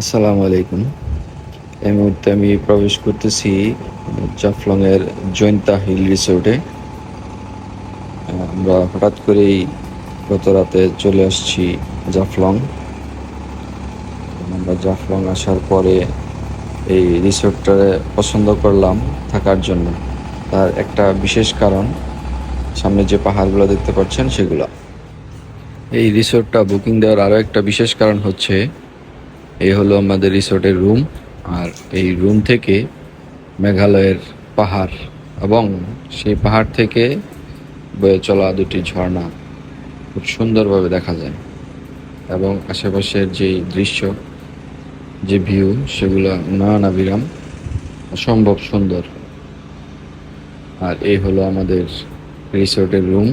আসসালামু আলাইকুম। এই মুহূর্তে আমি প্রবেশ করতেছি জাফলংয়ের জৈন্তা হিল রিসোর্টে। আমরা হঠাৎ করেই গত রাতে চলে আসছি জাফলং। আমরা জাফলং আসার পরে এই রিসোর্টটা পছন্দ করলাম থাকার জন্য। তার একটা বিশেষ কারণ, সামনে যে পাহাড়গুলো দেখতে পাচ্ছেন সেগুলো। এই রিসোর্টটা বুকিং দেওয়ার আরও একটা বিশেষ কারণ হচ্ছে এই হলো আমাদের রিসোর্টের রুম, আর এই রুম থেকে মেঘালয়ের পাহাড় এবং সেই পাহাড় থেকে বয়ে চলা দুটি ঝর্ণা খুব সুন্দরভাবে দেখা যায় এবং আশেপাশের যে দৃশ্য, যে ভিউ, সেগুলো নয়নাবিরাম অসম্ভব সুন্দর। আর এই হলো আমাদের রিসোর্টের রুম।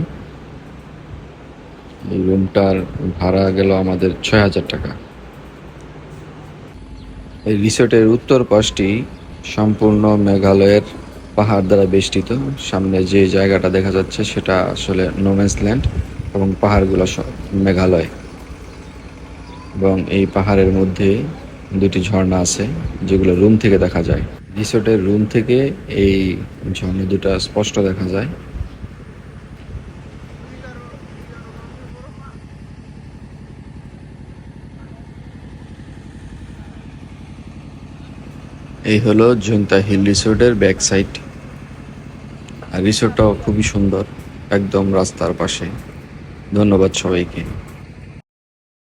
এই রুমটার ভাড়া গেল আমাদের ছয় হাজার টাকা। এই রিসোর্টের উত্তর পাশটি সম্পূর্ণ মেঘালয়ের পাহাড় দ্বারা বেষ্টিত। সামনে যে জায়গাটা দেখা যাচ্ছে সেটা আসলে নোম্যান্স ল্যান্ড এবং পাহাড়গুলো মেঘালয়। এবং এই পাহাড়ের মধ্যে দুটি ঝর্ণা আছে, যেগুলো রুম থেকে দেখা যায়। রিসোর্টের রুম থেকে এই ঝর্ণা দুটা স্পষ্ট দেখা যায়। এই হলো জৈন্তা হিল রিসোর্টের ব্যাক সাইড। আর রিসোর্টটাও খুবই সুন্দর, একদম রাস্তার পাশে। ধন্যবাদ সবাইকে।